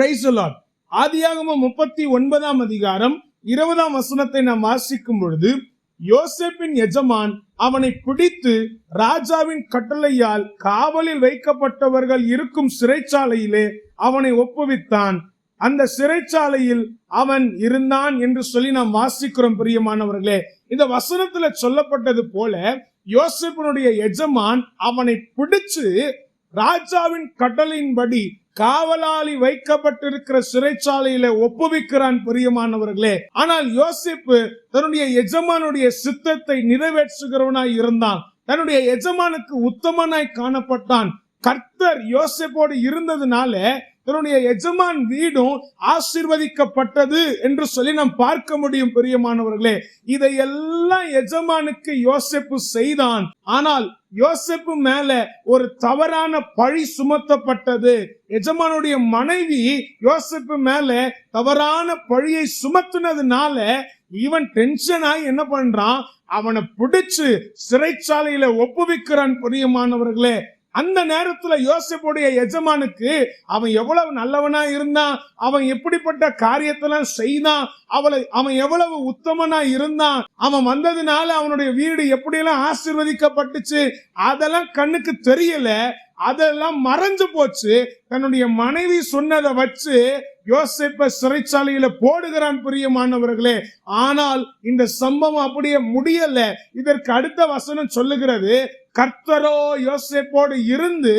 Price ஆதியாகமம் முப்பத்தி ஒன்பதாம் அதிகாரம் இருபதாம் வசனத்தை நாம் வாசிக்கும் பொழுது யோசேப்பின் எஜமான் அவனை பிடித்து ராஜாவின் கட்டளையால் காவலில் வைக்கப்பட்டவர்கள் இருக்கும் சிறைச்சாலையிலே அவனை ஒப்புவித்தான். அந்த சிறைச்சாலையில் அவன் இருந்தான் என்று சொல்லி நாம் வாசிக்கிறோம் பிரியமானவர்களே. இந்த வசனத்துல சொல்லப்பட்டது போல யோசிப்பனுடைய எஜமான் அவனை பிடிச்சு ராஜாவின் கடலின்படி காவலாளி வைக்கப்பட்டிருக்கிற சிறைச்சாலையில ஒப்புவிக்கிறான் பிரியமானவர்களே. ஆனால் யோசிப்பு தன்னுடைய எஜமானுடைய சித்தத்தை நிறைவேற்றுகிறவனாய் இருந்தான். தன்னுடைய எஜமானுக்கு உத்தமனாய் காணப்பட்டான். கர்த்தர் யோசிப்போடு இருந்ததுனால தன்னுடைய எஜமான் வீடும் ஆசிர்வதிக்கப்பட்டது என்று சொல்லி நாம் பார்க்க முடியும் பிரியமானவர்களே. இதையெல்லாம் எஜமானுக்கு யோசிப்பு செய்தான். ஆனால் யோசிப்பு மேல ஒரு தவறான பழி சுமத்தப்பட்டது. எஜமானுடைய மனைவி யோசிப்பு மேல தவறான பழியை சுமத்துனதுனால இவன் டென்ஷன் ஆகி என்ன பண்றான்? அவனை பிடிச்சு சிறைச்சாலையில ஒப்புவிக்கிறான் பிரியமானவர்களே. அந்த நேரத்துல யோசிப்புடைய எஜமானுக்கு அவன் எவ்வளவு நல்லவனா இருந்தான்? அவன் எப்படிப்பட்ட காரியத்தெல்லாம் செய்தான்? அவளை அவன் எவ்வளவு உத்தமனா இருந்தான்? அவன் வந்ததுனால அவனுடைய வீடு எப்படியெல்லாம் ஆசிர்வதிக்கப்பட்டுச்சு? அதெல்லாம் கண்ணுக்கு தெரியல. அதெல்லாம் மறைஞ்சு போச்சு. தன்னுடைய மனைவி சொன்னதை வச்சு யோசிப்ப சிறைச்சாலையில போடுகிறான் பிரியமானவர்களே ஆனால் இந்த சம்பவம் அப்படியே முடியல. இதற்கு அடுத்த வசனம் சொல்லுகிறது கர்த்தரோ யோசேப்போடு இருந்து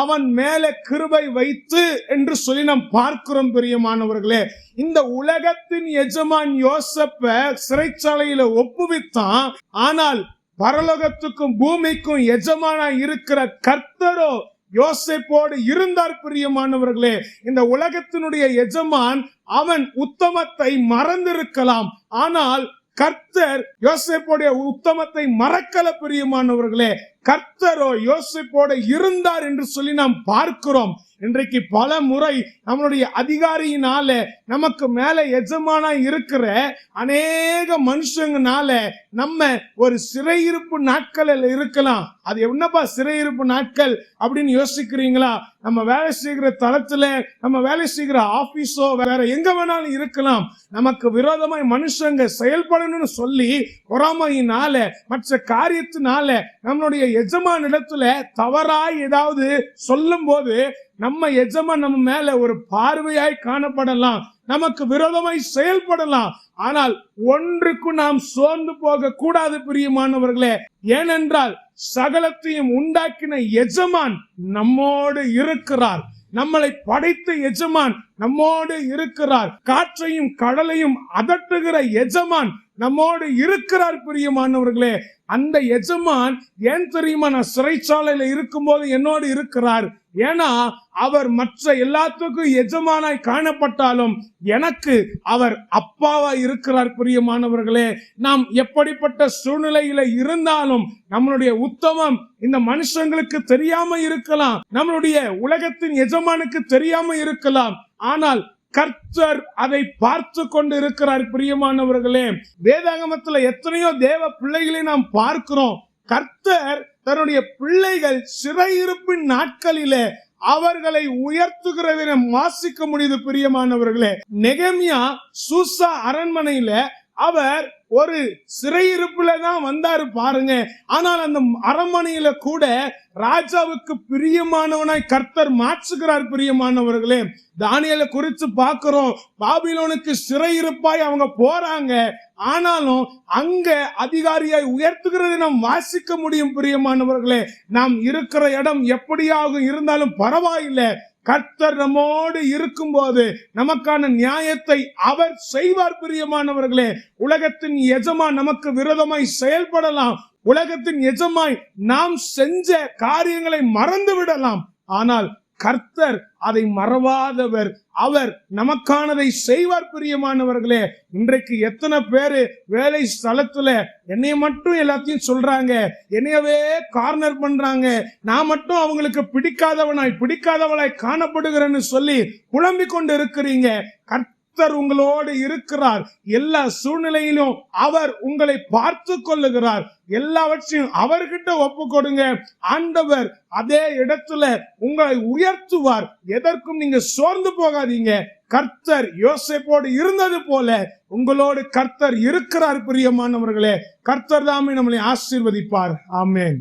அவன் மேல கிருபை வைத்து என்று சொல்லி நாம் பார்க்கிறோம் பிரியமானவர்களே. இந்த உலகத்தின் எஜமான் யோசப்ப சிறைச்சாலையில ஒப்புவித்தான். ஆனால் பரலோகத்துக்கும் பூமிக்கும் எஜமானா இருக்கிற கர்த்தரோ யோசேப்போடு இருந்தார் பிரியமானவர்களே. இந்த உலகத்தினுடைய எஜமான் அவன் உத்தமத்தை மறந்திருக்கலாம். ஆனால் கர்த்தர் யோசேப்போடைய உத்தமத்தை மறக்கல பிரியமானவர்களே. கர்த்தரோ யோசிப்போட இருந்தார் என்று சொல்லி நாம் பார்க்கிறோம். இன்றைக்கு பல முறை நம்மளுடைய அதிகாரியினால நமக்கு மேல எஜமானா இருக்கிற அநேக மனுஷங்கனால நம்ம ஒரு சிறையிருப்பு நாட்களில் இருக்கலாம். அது என்னப்பா சிறையிருப்பு நாட்கள் அப்படின்னு யோசிக்கிறீங்களா? நம்ம வேலை செய்கிற தளத்துல நம்ம வேலை செய்கிற ஆபீஸோ வேற எங்க வேணாலும் இருக்கலாம். நமக்கு விரோதமாய் மனுஷங்க செயல்படணும்னு சொல்லி பொறாமையினால மற்ற காரியத்தினால நம்மளுடைய எஜமான் இடத்துல தவறாய் ஏதாவது சொல்லும் போது நம்ம எஜமான் நம்ம மேல ஒரு பார்வையாய் காணப்படலாம். நமக்கு விரோதமாய் செயல்படலாம். ஆனால் ஒன்றுக்கு நாம் சோர்ந்து போக கூடாது பிரியமானவர்களே. ஏனென்றால் சகலத்தையும் உண்டாக்கின எஜமான் நம்மோடு இருக்கிறார். நம்மளை படைத்த எஜமான் நம்மோடு இருக்கிறார். காற்றையும் கடலையும் அதட்டுகிற எஜமான் நம்மோடு இருக்கிறார் பிரியமானவர்களே. அந்த எஜமான் ஏன் தெரியுமா? நான் சிறைச்சாலையில் இருக்கும்போது என்னோடு இருக்கிறார். ஏன்னா அவர் மற்ற எல்லாத்துக்கும் எஜமானாய் காணப்பட்டாலும் எனக்கு அவர் அப்பாவா இருக்கிறார் பிரியமானவர்களே. நாம் எப்படிப்பட்ட சூழ்நிலையில இருந்தாலும் நம்மளுடைய உத்தமம் இந்த மனுஷங்களுக்கு தெரியாம இருக்கலாம். நம்மளுடைய உலகத்தின் எஜமானுக்கு தெரியாம இருக்கலாம். ஆனால் கர்த்தர் அதை பார்த்து கொண்டு இருக்கிறார் பிரியமானவர்களே. வேதாகமத்துல எத்தனையோ தேவ பிள்ளைகளை நாம் பார்க்கிறோம். கர்த்தர் தன்னுடைய பிள்ளைகள் சிறையிருப்பின் நாட்களிலே அவர்களை உயர்த்துகிறதை வாசிக்க முடியுது பிரியமானவர்களே. நெகமியா சூசா அரண்மனையில அவர் ஒரு சிறையிருப்புல தான் வந்தாரு பாருங்க. ஆனால் அந்த அரண்மனையில கூட ராஜாவுக்கு பிரியமானவனாய் கர்த்தர் மாற்றுகிறார் பிரியமானவர்களே. தானியலை குறித்து பார்க்கிறோம். பாபிலோனுக்கு சிறையிருப்பாய் அவங்க போறாங்க. ஆனாலும் அங்க அதிகாரியாய் உயர்த்துகிறதை நாம் வாசிக்க முடியும் பிரியமானவர்களே. நாம் இருக்கிற இடம் எப்படியாக இருந்தாலும் பரவாயில்லை. கர்த்தர் நம்மோடு இருக்கும்போது நமக்கான நியாயத்தை அவர் செய்வார் பிரியமானவர்களே. உலகத்தின் எஜமா நமக்கு விரோதமாய் செயல்படலாம். உலகத்தின் எஜமாய் நாம் செஞ்ச காரியங்களை மறந்து விடலாம் ஆனால் கர்த்தர் அதை மறவாதவர். அவர் நமக்கானதை செய்வார் பிரியமானவர்களே. இன்றைக்கு எத்தனை பேரு வேலை ஸ்தலத்துல என்னைய மட்டும் எல்லாத்தையும் சொல்றாங்க. என்னையவே கார்னர் பண்றாங்க. நான் மட்டும் அவங்களுக்கு பிடிக்காதவனாய் பிடிக்காதவளாய் காணப்படுகிறேன்னு சொல்லி புலம்பிக் கொண்டு இருக்கிறீங்க. கர்த்த கர்த்தர் உங்களோடு இருக்கிறார். எல்லா சூழ்நிலையிலும் அவர் உங்களை பார்த்து கொள்ளுகிறார். எல்லாவற்றையும் அவர்கிட்ட ஒப்பு கொடுங்க. ஆண்டவர் அதே இடத்துல உங்களை உயர்த்துவார். எதற்கும் நீங்க சோர்ந்து போகாதீங்க. கர்த்தர் யோசிப்போடு இருந்தது போல உங்களோடு கர்த்தர் இருக்கிறார் பிரியமானவர்களே. கர்த்தர் தாமே நம்மளை ஆசீர்வதிப்பார். ஆமேன்.